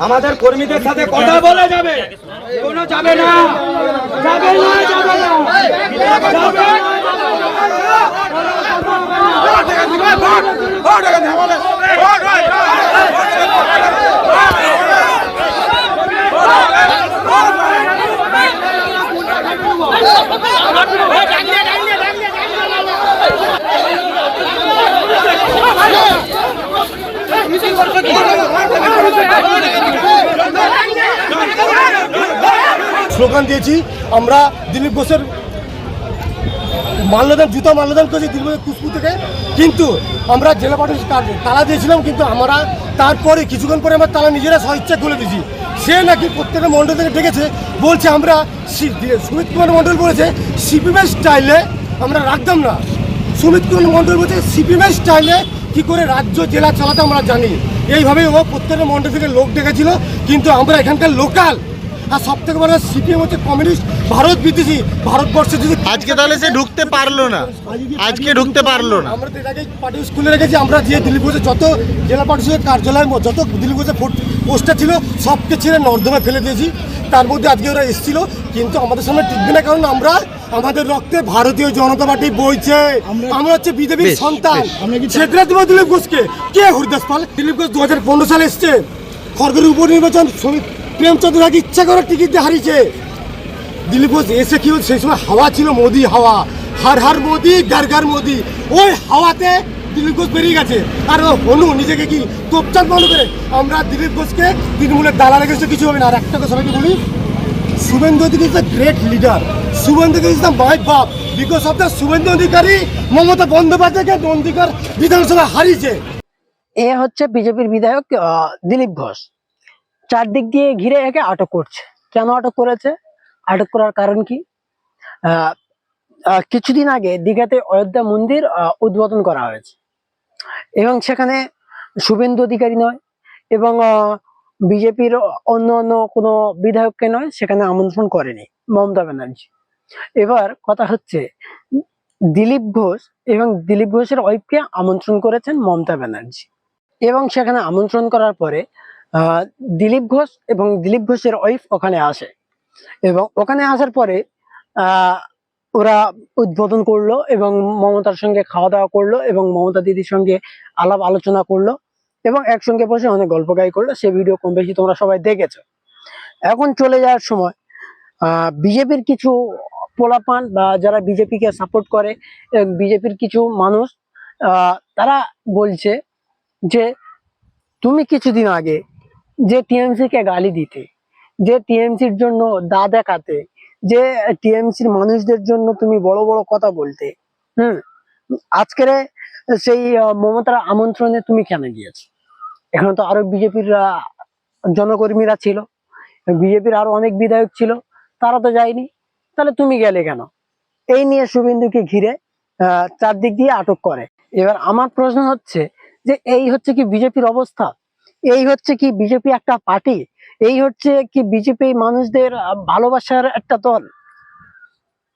আমাদের কর্মীদের সাথে কথা বলে যাবে। কোন যাবে না। যাবে না যাবে না। যাবে না, স্লোগান দিয়েছি, আমরা দিলীপ ঘোষের মাল্যদান, জুতা মাল্যদান করেছি দিলীপ কুসপু থেকে। কিন্তু আমরা জেলা কার- তালা দিয়েছিলাম, কিন্তু আমরা তারপরে কিছুক্ষণ পরে আমরা তালা নিজেরা স্বইচ্ছা খুলে দিয়েছি। সে নাকি প্রত্যেকটা মণ্ডল থেকে ডেকেছে, বলছে আমরা সুমিত কুমার মণ্ডল বলেছে, সিপিএমের স্টাইলে আমরা রাখতাম না। সুমিত কুমার মণ্ডল বলছে, সিপিএমের স্টাইলে কি করে রাজ্য জেলা চালাতে আমরা জানি। এইভাবে ও প্রত্যেকটা মণ্ডল থেকে লোক ডেকেছিল কিন্তু আমরা এখানকার লোকাল। আর সব থেকে বড় সিপিএম হচ্ছে কমিউনিস্ট ভারত বিদেশি ভারতবর্ষে যদি আজকে তাহলে সে ঢুকতে পারল না। আজকে ঢুকতে পারল না। আমরা তো আগে পার্টি স্কুলে রেখেছি আমরা যে দিলীপ ঘোষের যত জেলা পরিষদের কার্যালয়ের মধ্যে যত দিলীপ ঘোষের পোস্টার ছিল সবকে ছেড়ে নর্দমায় ফেলে দিয়েছি। তার মধ্যে আজকে ওরা এসেছিল কিন্তু আমাদের সামনে টিকবে না কারণ আমরা আমাদের রক্তে ভারতীয় জনতা পার্টি বইছে। আমরা হচ্ছে বিজেপির সন্তান। ছেত্রা দেবো দিলীপ ঘোষকে। কে হরিদাস পাল? দিলীপ ঘোষ দু হাজার পনেরো সালে এসছে। খড়গের উপনির্বাচন প্রেমচন্দ্র রাগে ইচ্ছা করে টিকিট দিয়ে হারিয়েছে। দিলীপ ঘোষ এসে কি সেই সময় হাওয়া ছিল মোদি হাওয়া। হার হার মোদি গার গার মোদি। ওই হাওয়াতে দিলীপ ঘোষ বেরিয়ে গেছে। আর ও হনু নিজেকে কি তোপচাঁদ মনে করে? আমরা দিলীপ ঘোষকে তৃণমূলের দালা রেখেছে কিছু হবে না। আর একটা কথা সবাইকে বলি Suvendu Adhikari great leader Suvendu the my বাপ। Because of the Suvendu Adhikari, Mamata বন্দ্যোপাধ্যায়কে নন্দীকার বিধানসভা হারিয়েছে। এ হচ্ছে বিজেপির বিধায়ক দিলীপ ঘোষ। চারদিক দিয়ে ঘিরে একে আটক করছে। কেন আটক করেছে? আটক করার কারণ কি? কিছুদিন আগে দীঘাতে অযোধ্যা মন্দির উদ্বোধন করা হয়েছে। এবং সেখানে শুভেন্দু অধিকারী নয়, এবং বিজেপির অন্য অন্য কোনো বিধায়ককে নয়, সেখানে আমন্ত্রণ করেনি মমতা ব্যানার্জি। এবার কথা হচ্ছে, দিলীপ ঘোষ এবং দিলীপ ঘোষের ওয়াইফকে আমন্ত্রণ করেছেন মমতা ব্যানার্জি। এবং সেখানে আমন্ত্রণ করার পরে দিলীপ ঘোষ এবং দিলীপ ঘোষের ওয়াইফ ওখানে আসে। এবং ওখানে আসার পরে ওরা উদ্বোধন করল এবং মমতার সঙ্গে খাওয়া দাওয়া করল এবং মমতা দিদির সঙ্গে আলাপ আলোচনা করল এবং একসঙ্গে বসে অনেক গল্প গাই করল। সে ভিডিও কম বেশি তোমরা সবাই দেখেছ। এখন চলে যাওয়ার সময় বিজেপির কিছু পোলাপান বা যারা বিজেপিকে সাপোর্ট করে বিজেপির কিছু মানুষ তারা বলছে যে, তুমি কিছুদিন আগে যে টিএমসি কে গালি দিতে, যে টিএমসির জন্য দা দেখাতে, যে টিএমসির মানুষদের জন্য তুমি বড় বড় কথা বলতে, হুম, আজকের সেই মমতার আমন্ত্রণে তুমি কেন গিয়েছো? এখানে তো আরও বিজেপির জনকর্মীরা ছিল, বিজেপির আরও অনেক বিধায়ক ছিল, তারা তো যায়নি। তাহলে তুমি গেলে কেন? এই নিয়ে শুভেন্দুকে ঘিরে চারদিক দিয়ে আটক করে। এবার আমার প্রশ্ন হচ্ছে যে এই হচ্ছে কি বিজেপির অবস্থা? এই হচ্ছে কি বিজেপি একটা পার্টি? এই হচ্ছে কি বিজেপি মানুষদের ভালোবাসার একটা দল?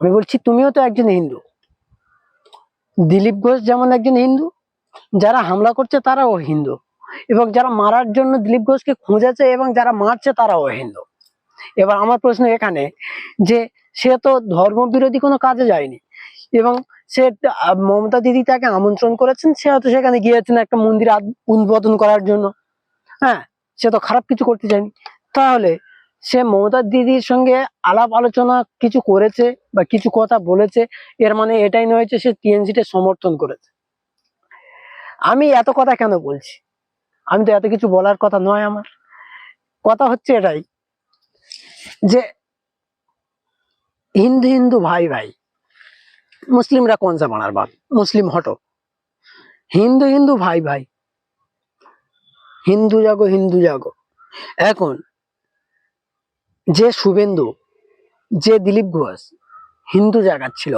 আমি বলছি, তুমিও তো একজন হিন্দু। দিলীপ ঘোষ যেমন একজন হিন্দু, যারা হামলা করছে তারাও হিন্দু। এবং যারা মারার জন্য দিলীপ ঘোষকে খুঁজেছে এবং যারা মারছে তারাও হিন্দু। এবার আমার প্রশ্ন এখানে যে সে তো ধর্ম বিরোধী কোনো কাজে যায়নি। এবং সে মমতা দিদি তাকে আমন্ত্রণ করেছেন, সে হয়তো সেখানে গিয়েছেন একটা মন্দির উদ্বোধন করার জন্য। হ্যাঁ সে তো খারাপ কিছু করতে চায়নি। তাহলে সে মমতা দিদির সঙ্গে আলাপ আলোচনা কিছু করেছে বা কিছু কথা বলেছে, এর মানে এটাই নয় যে সে টিএনসিতে সমর্থন করেছে। আমি এত কথা কেন বলছি? আমি তো এত কিছু বলার কথা নয় আমার। কথা হচ্ছে এটাই যে হিন্দু হিন্দু ভাই ভাই। মুসলিমরা কোন জামানার বাদ? মুসলিম হটো। হিন্দু হিন্দু ভাই ভাই। হিন্দু জাগো হিন্দু জাগো। এখন যে শুভেন্দু, যে দিলীপ ঘোষ হিন্দু জাগাচ্ছিল,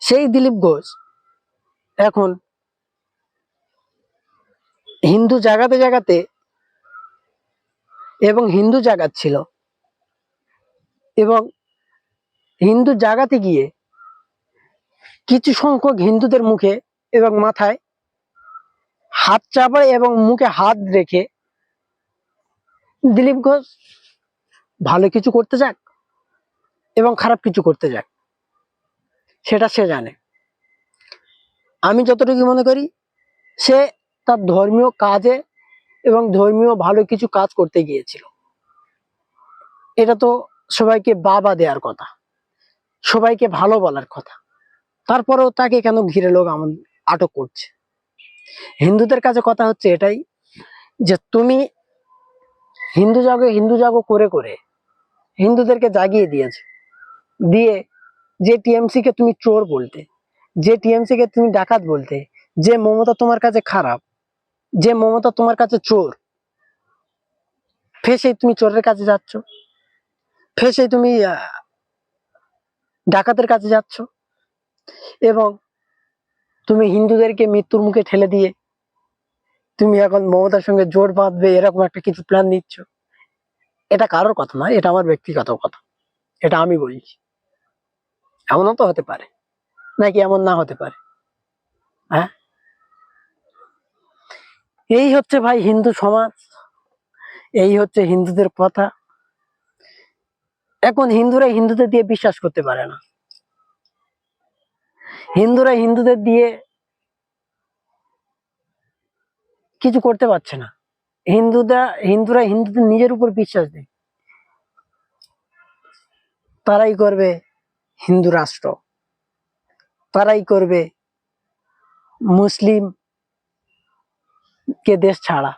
সেই দিলীপ ঘোষ এখন হিন্দু জাগাতে জাগাতে এবং হিন্দু জাগাচ্ছিল এবং হিন্দু জাগাতে গিয়ে কিছু সংখ্যক হিন্দুদের মুখে এবং মাথায় হাত চাপায় এবং মুখে হাত রেখে দিলীপ ঘোষ ভালো কিছু করতে যাক এবং খারাপ কিছু করতে যাক, সেটা সে জানে। আমি যতটুকু মনে করি, সে তার ধর্মীয় কাজে এবং ধর্মীয় ভালো কিছু কাজ করতে গিয়েছিল। এটা তো সবাইকে বাবা দেওয়ার কথা, সবাইকে ভালো বলার কথা। তারপরেও তাকে কেন ঘিরে লোক আটক করছে? হিন্দুদের কাছে কথা হচ্ছে এটাই যে তুমি হিন্দু জাগো হিন্দু জাগো করে করে হিন্দুদেরকে জাগিয়ে দিয়েছে। দিয়ে যে টিএমসি কে তুমি চোর বলতে, যে টিএমসি কে তুমি ডাকাত বলতে, যে মমতা তোমার কাছে খারাপ, যে মমতা তোমার কাছে চোর, ফেসে তুমি চোরের কাছে যাচ্ছ। ফেসে তুমি ডাকাতের কাছে যাচ্ছ এবং তুমি হিন্দুদেরকে মৃত্যুর মুখে ঠেলে দিয়ে তুমি এখন মমতার সঙ্গে জোট বাঁধবে, এরকম একটা কিছু প্ল্যান নিচ্ছ। এটা কারোর কথা নয়, এটা আমার ব্যক্তিগত কথা। এটা আমি বলছি এমনও তো হতে পারে, নাকি এমন না হতে পারে? হ্যাঁ? এই হচ্ছে ভাই হিন্দু সমাজ, এই হচ্ছে হিন্দুদের কথা। এখন হিন্দুরা হিন্দুদের দিয়ে বিশ্বাস করতে পারে না। হিন্দুরা হিন্দুদের দিয়ে কিছু করতে পারছে না। হিন্দুরা হিন্দুরা হিন্দুদের নিজের উপর বিশ্বাস নেই তারাই করবে হিন্দু রাষ্ট্র। তারাই করবে মুসলিম কে দেশ ছাড়া।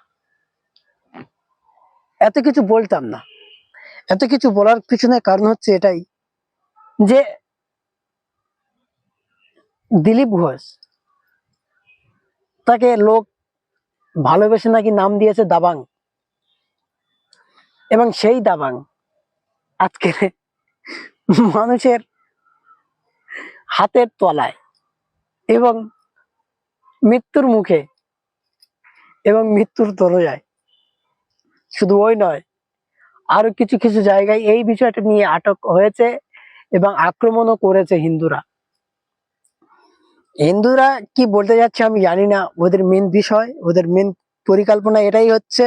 এত কিছু বলতাম না। এত কিছু বলার পিছনে কারণ হচ্ছে এটাই যে দিলীপ ঘোষ, তাকে লোক ভালোবেসে নাকি নাম দিয়েছে দাবাং। এবং সেই দাবাং আজকে মানুষের হাতের তলায় এবং মৃত্যুর মুখে এবং মৃত্যুর দরজায় শুধু ওই নয় আরও কিছু কিছু জায়গায় এই বিষয়টা নিয়ে আটক হয়েছে এবং আক্রমণও করেছে হিন্দুরা। হিন্দুরা কি বলতে যাচ্ছে আমি জানি না, ওদের মেন বিষয়, ওদের মেন পরিকল্পনা এটাই হচ্ছে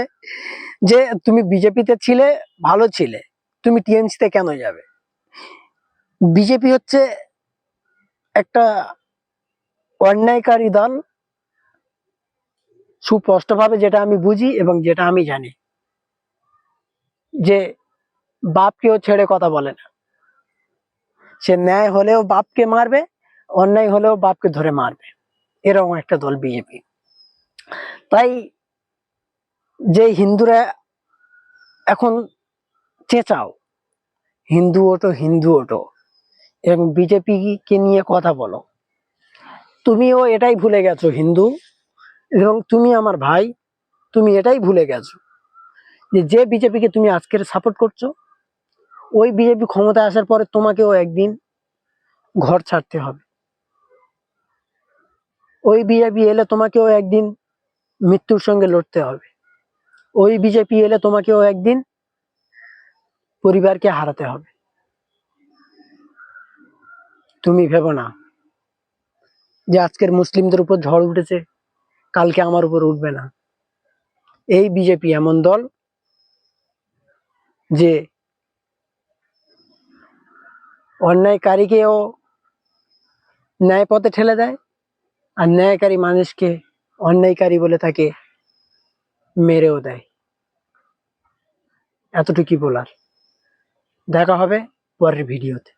যে তুমি বিজেপিতে ছিলে, ভালো ছিলে, তুমি টিএমসিতে কেন যাবে? বিজেপি হচ্ছে একটা অন্যায়কারী দল, সুস্পষ্টভাবে যেটা আমি বুঝি এবং যেটা আমি জানি। যে বাপকেও ছেড়ে কথা বলে না। সে ন্যায় হলেও বাপকে মারবে, অন্যায় হলেও বাপকে ধরে মারবে। এরকম একটা দল বিজেপি। তাই যে হিন্দুরা এখন চেঁচাও, হিন্দু ওটো হিন্দু ওটো এবং বিজেপি কে নিয়ে কথা বলো। তুমিও এটাই ভুলে গেছো, হিন্দু, এবং তুমি আমার ভাই, তুমি এটাই ভুলে গেছো। যে যে বিজেপিকে তুমি আজকের সাপোর্ট করছ, ওই বিজেপি ক্ষমতায় আসার পরে তোমাকেও একদিন ঘর ছাড়তে হবে। ওই বিজেপি এলে তোমাকেও একদিন মৃত্যুর সঙ্গে লড়তে হবে। ওই বিজেপি এলে তোমাকেও একদিন পরিবারকে হারাতে হবে। তুমি ভেবো না যে, আজকের মুসলিমদের উপর ঝড় উঠেছে, কালকে আমার উপর উঠবে না। এই বিজেপি এমন দল যে অন্যায়কারীকেও ন্যায় পথে ঠেলে দেয় আর ন্যায়কারী মানুষকে অন্যায়কারী বলে তাকে মেরেও দেয়। এতটুকুই বলার। দেখা হবে পরের ভিডিওতে।